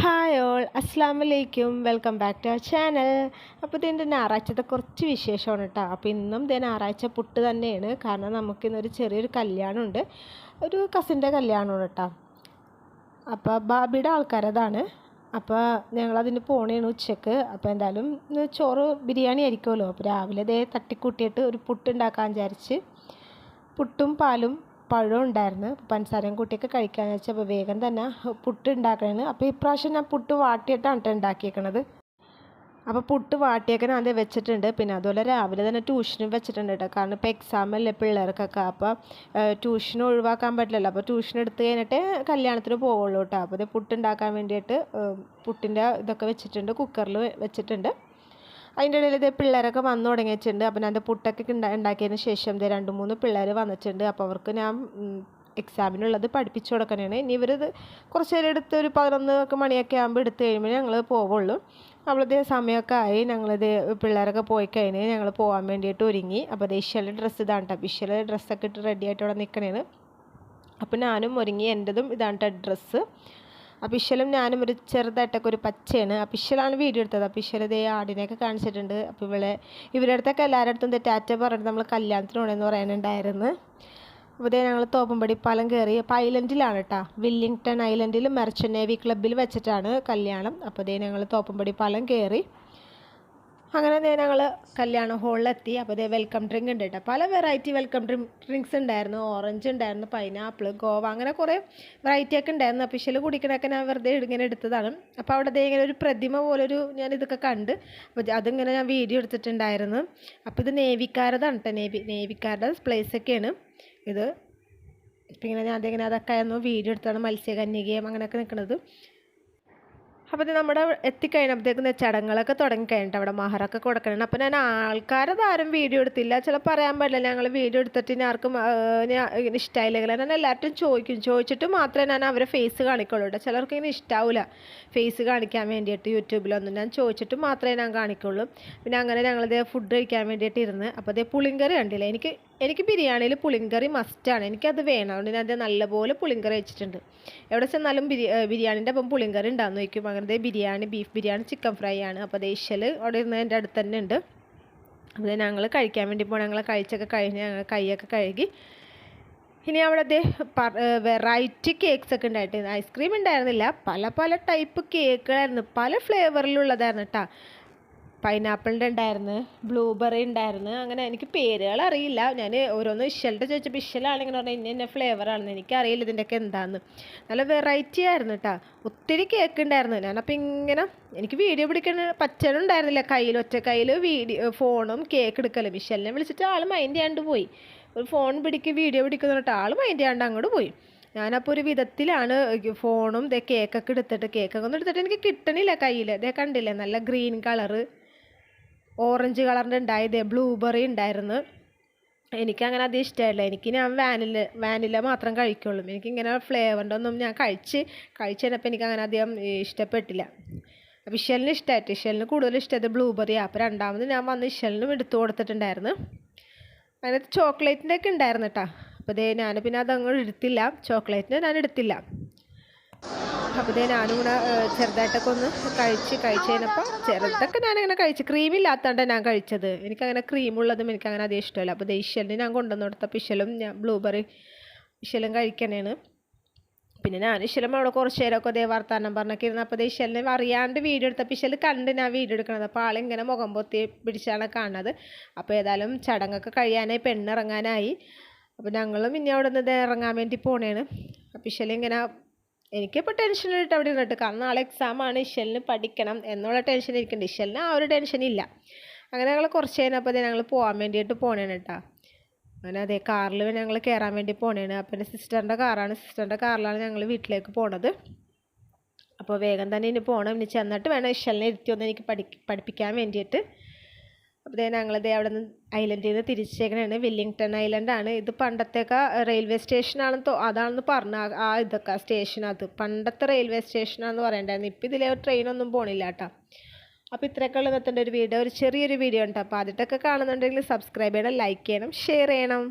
Hi all അസ്സാം വലൈക്കും welcome back to our channel അപ്പോൾ ഇതിന്റെ ഞായറാഴ്ചത്തെ കുറച്ച് വിശേഷമാണ് കേട്ടോ അപ്പോൾ ഇന്നും ഇതേ ഞായറാഴ്ച പുട്ട് തന്നെയാണ്. കാരണം നമുക്കിന്നൊരു ചെറിയൊരു കല്യാണമുണ്ട്. ഒരു കസിന്റെ കല്യാണമാണ് കേട്ടോ അപ്പോൾ ബാബിയുടെ ആൾക്കാരതാണ്. അപ്പോൾ ഞങ്ങളതിന് പോണേണ് ഉച്ചയ്ക്ക്. അപ്പോൾ എന്തായാലും ചോറ് ബിരിയാണി ആയിരിക്കുമല്ലോ. അപ്പോൾ രാവിലെ ഇതേ തട്ടിക്കൂട്ടിയിട്ട് ഒരു പുട്ട് ഉണ്ടാക്കാൻ വിചാരിച്ച്. പുട്ടും പാലും പഴവും ഉണ്ടായിരുന്നു. പഞ്ചസാരയും കൂട്ടിയൊക്കെ കഴിക്കാന്ന് വെച്ചാൽ അപ്പോൾ വേഗം തന്നെ പുട്ട് ഉണ്ടാക്കണേന് അപ്പോൾ ഇപ്രാവശ്യം ഞാൻ പുട്ട് വാട്ടിയിട്ടാണ് കേട്ടോ ഉണ്ടാക്കിയേക്കണത്. അപ്പോൾ പുട്ട് വാട്ടിയൊക്കെ ഞാൻ വെച്ചിട്ടുണ്ട്. പിന്നെ അതുപോലെ രാവിലെ തന്നെ ട്യൂഷനും വെച്ചിട്ടുണ്ട് കേട്ടോ കാരണം ഇപ്പോൾ എക്സാം അല്ലേ പിള്ളേർക്കൊക്കെ. അപ്പോൾ ട്യൂഷൻ ഒഴിവാക്കാൻ പറ്റില്ലല്ലോ. അപ്പോൾ ട്യൂഷൻ എടുത്ത് കഴിഞ്ഞിട്ട് കല്യാണത്തിന് പോവുള്ളൂ കേട്ടോ അപ്പോൾ ഇത് പുട്ട് ഉണ്ടാക്കാൻ വേണ്ടിയിട്ട് പുട്ടിന്റെ ഇതൊക്കെ വെച്ചിട്ടുണ്ട്. കുക്കറിൽ വെച്ചിട്ടുണ്ട്. അതിന്റെ ഇടയിൽ ഇത് പിള്ളേരൊക്കെ വന്നു തുടങ്ങിയിട്ടുണ്ട്. അപ്പം ഞാൻ പുട്ടൊക്കെ ഉണ്ടാ ഉണ്ടാക്കിയതിന് ശേഷം ഇത് രണ്ട് മൂന്ന് പിള്ളേർ വന്നിട്ടുണ്ട്. അപ്പോൾ അവർക്ക് ഞാൻ എക്സാമിനുള്ളത് പഠിപ്പിച്ചു കൊടുക്കാനാണ് ഇനി ഇവരിത് കുറച്ച് നേരം എടുത്ത് ഒരു പതിനൊന്ന് മണിയൊക്കെ ആകുമ്പോൾ എടുത്ത് കഴിയുമ്പോൾ ഞങ്ങൾ പോവുള്ളൂ. അവളത് സമയമൊക്കെ ആയി. ഞങ്ങളിത് പിള്ളേരൊക്കെ പോയി കഴിഞ്ഞ് ഞങ്ങൾ പോകാൻ വേണ്ടിയിട്ട് ഒരുങ്ങി. അപ്പോൾ അത് ഇഷ്യലെ ഡ്രസ്സ് ഇതാണ് കേട്ടോ ഇഷ്യലെ ഡ്രസ്സൊക്കെ ഇട്ട് റെഡി ആയിട്ട് അവിടെ നിൽക്കണേന് അപ്പോൾ ഞാനും ഒരുങ്ങി എന്റെതും ഇതാണ് കേട്ടോ ഡ്രസ്സ് അപ്പോൾ ഇഷലും ഞാനും ഒരു ചെറുതായിട്ടൊക്കെ ഒരു പച്ചയാണ്. അപ്പോൾ ഇഷലാണ് വീഡിയോ എടുത്തത്. അപ്പോൾ ഇതേ ആടിനെയൊക്കെ കാണിച്ചിട്ടുണ്ട്. അപ്പോൾ ഇവളെ ഇവരുടെ അടുത്തൊക്കെ എല്ലാവരുടെ അടുത്തും ടാറ്റ പറഞ്ഞിട്ട് നമ്മൾ കല്യാണത്തിന് പോകണമെന്ന് പറയാനുണ്ടായിരുന്നു. അപ്പോൾ ഞങ്ങൾ തോപ്പുംപടി പാലം കയറി അപ്പോൾ ഐലൻഡിലാണ് കേട്ടോ വില്ലിങ്ടൺ ഐലൻഡിൽ മെർച്ചൻ നേവി ക്ലബ്ബിൽ വെച്ചിട്ടാണ് കല്യാണം. അപ്പോൾ ഇതേ ഞങ്ങൾ തോപ്പുംപടി പാലം കയറി അങ്ങനെ ദേ ഞങ്ങൾ കല്യാണ ഹോളിലെത്തി അപ്പോൾ ദേ വെൽക്കം ഡ്രിങ്ക് ഉണ്ട് കേട്ടോ പല വെറൈറ്റി വെൽക്കം ഡ്രിങ്ക് ഡ്രിങ്ക്സ് ഉണ്ടായിരുന്നു. ഓറഞ്ച് ഉണ്ടായിരുന്നു പൈനാപ്പിൾ ഗോവ അങ്ങനെ കുറേ വെറൈറ്റി ഒക്കെ ഉണ്ടായിരുന്നു. അപ്പോൾ ഇഷ്യൽ കുടിക്കണൊക്കെ ഞാൻ വെറുതെ ഇങ്ങനെ എടുത്തതാണ്. അപ്പോൾ അവിടെ ദേ ഇങ്ങനെ ഒരു പ്രതിമ പോലൊരു ഞാൻ ഇതൊക്കെ കണ്ട്. അപ്പോൾ അതിങ്ങനെ ഞാൻ വീഡിയോ എടുത്തിട്ടുണ്ടായിരുന്നു. അപ്പോൾ ഇത് നേവിക്കാരതാണ് കേട്ടോ നേവി നേവിക്കാരുടെ പ്ലേസൊക്കെയാണ് ഇത് ഇപ്പം ഇങ്ങനെ ഞാൻ അതിങ്ങനെ അതൊക്കെ ആയിരുന്നു വീഡിയോ എടുത്താണ്. മത്സ്യകന്യകയും അങ്ങനെയൊക്കെ നിൽക്കുന്നത് അപ്പോൾ ഇത് നമ്മുടെ എത്തിക്കഴിഞ്ഞപ്പോഴത്തേക്കും ചടങ്ങുകളൊക്കെ തുടങ്ങിക്കഴിഞ്ഞിട്ട് അവിടെ മഹറൊക്കെ കൊടുക്കണം അപ്പോൾ ഞാൻ ആൾക്കാരത് ആരും വീഡിയോ എടുത്തില്ല. ചില പറയാൻ പറ്റില്ല. ഞങ്ങൾ വീഡിയോ എടുത്തിട്ട് ഇനി ആർക്കും ഇഷ്ടമായില്ലെങ്കിൽ ഞാൻ എല്ലാവരും ചോദിക്കും. ചോദിച്ചിട്ട് മാത്രമേ ഞാൻ അവരെ ഫേസ് കാണിക്കുള്ളൂ കേട്ടോ. ചിലർക്ക് ഇങ്ങനെ ഇഷ്ടാവില്ല ഫേസ് കാണിക്കാൻ വേണ്ടിയിട്ട് യൂട്യൂബിലൊന്നും. ഞാൻ ചോദിച്ചിട്ട് മാത്രമേ ഞാൻ കാണിക്കുള്ളൂ. പിന്നെ അങ്ങനെ ഞങ്ങളിത് ഫുഡ് കഴിക്കാൻ വേണ്ടിയിട്ട് ഇരുന്ന്. അപ്പോൾ അതേ പുളിങ്കറി കണ്ടില്ല? എനിക്ക് എനിക്ക് ബിരിയാണിയിൽ പുളിങ്കറി മസ്റ്റാണ് എനിക്കത് വേണം. അതുകൊണ്ട് ഞാൻ അത് നല്ലപോലെ പുളിങ്കറി വെച്ചിട്ടുണ്ട്. എവിടെ ചെന്നാലും ബിരി ബിരിയാണിന്റെ ഒപ്പം പുളിങ്കറി ഉണ്ടാകുന്നു വയ്ക്കും അങ്ങനത്തെ biryani beef biryani chicken fry ആണ്. അപ്പോൾ ദേശൽ അവിടെ ഇരുന്ന് എന്റെ അടുത്ത് തന്നെ ഉണ്ട്. അപ്പോൾ ഞങ്ങൾ കഴിക്കാൻ വേണ്ടി പോകണം ഞങ്ങൾ കഴിച്ചൊക്കെ കഴിഞ്ഞ് ഞങ്ങൾ കൈയൊക്കെ കഴുകി. ഇനി അവിടുത്തെ വെറൈറ്റി കേക്ക്സ് ഒക്കെ ഉണ്ടായിട്ട് ഐസ്ക്രീം ഉണ്ടായിരുന്നില്ല. പല പല ടൈപ്പ് കേക്കുകളായിരുന്നു പല ഫ്ലേവറിലുള്ളതായിരുന്നു കേട്ടോ പൈനാപ്പിളിന്റെ ഉണ്ടായിരുന്നു ബ്ലൂബെറി ഉണ്ടായിരുന്നു അങ്ങനെ എനിക്ക് പേരുകൾ അറിയില്ല. ഞാൻ ഓരോന്ന് ഇഷലിന്റെ ചോദിച്ചപ്പോൾ ഇഷലാണെങ്കിൽ പറഞ്ഞാൽ ഇന്ന ഇന്ന ഫ്ലേവറാണെന്ന് എനിക്കറിയില്ല ഇതിന്റെയൊക്കെ എന്താന്ന്. നല്ല വെറൈറ്റി ആയിരുന്നു കേട്ടോ ഒത്തിരി കേക്ക് ഉണ്ടായിരുന്നു. ഞാനപ്പോൾ ഇങ്ങനെ എനിക്ക് വീഡിയോ പിടിക്കുന്ന പറ്റണുണ്ടായിരുന്നില്ല കയ്യിൽ ഒറ്റ കയ്യിൽ വീഡിയോ ഫോണും കേക്ക് എടുക്കലും. ഇഷലിനെ വിളിച്ചിട്ട് ആൾ മൈൻഡ് ചെയ്യാണ്ട് പോയി. ഒരു ഫോൺ പിടിക്ക് വീഡിയോ പിടിക്കുന്ന പറഞ്ഞിട്ട് ആൾ മൈൻഡ് ചെയ്യാണ്ട് അങ്ങോട്ട് പോയി. ഞാനപ്പോൾ ഒരു വിധത്തിലാണ് ഫോണും ഇതേ കേക്കൊക്കെ എടുത്തിട്ട് കേക്കൊക്കെ ഒന്നും എടുത്തിട്ട് എനിക്ക് കിട്ടണില്ല കയ്യിൽ ഇതേ കണ്ടില്ലേ നല്ല ഗ്രീൻ കളറ് ഓറഞ്ച് കളറിന്റെ ഉണ്ടായത് ബ്ലൂബെറി ഉണ്ടായിരുന്നു. എനിക്കങ്ങനെ അത് ഇഷ്ടമായില്ല. എനിക്ക് ഞാൻ വാനില വാനില മാത്രം കഴിക്കുള്ളൂ. എനിക്കിങ്ങനെ ഫ്ലേവറിന്റെ ഒന്നും ഞാൻ കഴിച്ച് കഴിച്ച് കഴിഞ്ഞപ്പോൾ എനിക്ക് അങ്ങനെ അധികം ഇഷ്ടപ്പെട്ടില്ല. അപ്പോൾ ഇഷലിന് ഇഷ്ടമായിട്ട്. ഇഷലിന് കൂടുതൽ ഇഷ്ടമായത് ബ്ലൂബെറിയാണ് അപ്പോൾ രണ്ടാമത് ഞാൻ വന്ന് ഇഷലിനും എടുത്തു കൊടുത്തിട്ടുണ്ടായിരുന്നു. അതിനകത്ത് ചോക്ലേറ്റിന്റെ ഒക്കെ ഉണ്ടായിരുന്നു കേട്ടോ. അപ്പോൾ ഇതേ ഞാൻ പിന്നെ അതങ്ങോട്ട് എടുത്തില്ല. ചോക്ലേറ്റിന് ഞാൻ എടുത്തില്ല. അപ്പോൾ ഞാൻ ഞാനും കൂടെ ചെറുതായിട്ടൊക്കെ ഒന്ന് കഴിച്ച് കഴിച്ച് കഴിഞ്ഞപ്പോൾ ചെറുതൊക്കെ ഞാനിങ്ങനെ കഴിച്ച്. ക്രീമില്ലാത്തതുകൊണ്ട് ഞാൻ കഴിച്ചത്. എനിക്കങ്ങനെ ക്രീമുള്ളതും എനിക്കങ്ങനെ അതേ ഇഷ്ടമല്ല. അപ്പോൾ ഇഷ്യലിന് ഞാൻ കൊണ്ടുവന്ന് കൊടുത്ത ഇശലും ഞാൻ ബ്ലൂബെറി ഇശലും കഴിക്കണേണ്. പിന്നെ ഞാൻ ഇശലും അവിടെ കുറച്ച് നേരമൊക്കെ അതേ വർത്താനം പറഞ്ഞൊക്കെ ഇരുന്ന് അപ്പോൾ ഇശലിനെ അറിയാണ്ട് വീഡിയോ എടുത്തപ്പോൾ ഇശൽ കണ്ട് ഞാൻ വീഡിയോ എടുക്കണത്. അപ്പോൾ ആളിങ്ങനെ മുഖം പൊത്തി പിടിച്ചാണ് കാണുന്നത് അപ്പോൾ ഏതായാലും ചടങ്ങൊക്കെ കഴിയാനായി പെണ്ണിറങ്ങാനായി അപ്പോൾ ഞങ്ങളും ഇനി അവിടെ നിന്ന് ഇറങ്ങാൻ വേണ്ടി പോണേണ്. അപ്പോൾ ഇശലിങ്ങനെ എനിക്കിപ്പോൾ ടെൻഷനായിട്ട് അവിടെ ഇരുന്നിട്ട് കാരണം നാളെ എക്സാമാണ് ഇഷലിന് പഠിക്കണം എന്നുള്ള ടെൻഷൻ ഇരിക്കുന്നുണ്ട് ഇഷലിന് ആ ഒരു ടെൻഷൻ ഇല്ല. അങ്ങനെ ഞങ്ങൾ കുറച്ച് കഴിഞ്ഞപ്പോൾ ഞങ്ങൾ പോകാൻ വേണ്ടിയിട്ട് പോണേണ് കേട്ടോ അങ്ങനെ അതേ കാറിൽ ഞങ്ങൾ കയറാൻ വേണ്ടി പോണേണ്. അപ്പം എന്റെ സിസ്റ്ററിന്റെ കാറാണ് സിസ്റ്ററിന്റെ കാറിലാണ് ഞങ്ങൾ വീട്ടിലേക്ക് പോണത്. അപ്പോൾ വേഗം തന്നെ ഇനി പോകണം ഇനി ചെന്നിട്ട് വേണം ഇഷലിനെ ഇരുത്തി ഒന്ന് എനിക്ക് പഠി പഠിപ്പിക്കാൻ വേണ്ടിയിട്ട്. അപ്പോൾ ഞങ്ങളിത് അവിടെ നിന്ന് ഐലൻഡിൽ നിന്ന് തിരിച്ചേക്കണാണ്. വില്ലിങ്ടൺ ഐലൻഡാണ് ഇത് പണ്ടത്തേക്ക റെയിൽവേ സ്റ്റേഷനാണെന്ന് അതാണെന്ന് പറഞ്ഞ ആ ഇതൊക്കെ സ്റ്റേഷൻ അത്. പണ്ടത്തെ റെയിൽവേ സ്റ്റേഷനാണെന്ന് പറയണ്ടായിരുന്നു. ഇപ്പം ഇതിലെ ട്രെയിനൊന്നും പോണില്ല കേട്ടോ അപ്പോൾ ഇത്രയൊക്കെ ഉള്ള ഇന്നത്തെ ഒരു വീഡിയോ ഒരു ചെറിയൊരു വീഡിയോ ഉണ്ട് അപ്പോൾ അതിട്ടൊക്കെ കാണുന്നുണ്ടെങ്കിൽ സബ്സ്ക്രൈബ് ചെയ്യണം ലൈക്ക് ചെയ്യണം ഷെയർ ചെയ്യണം.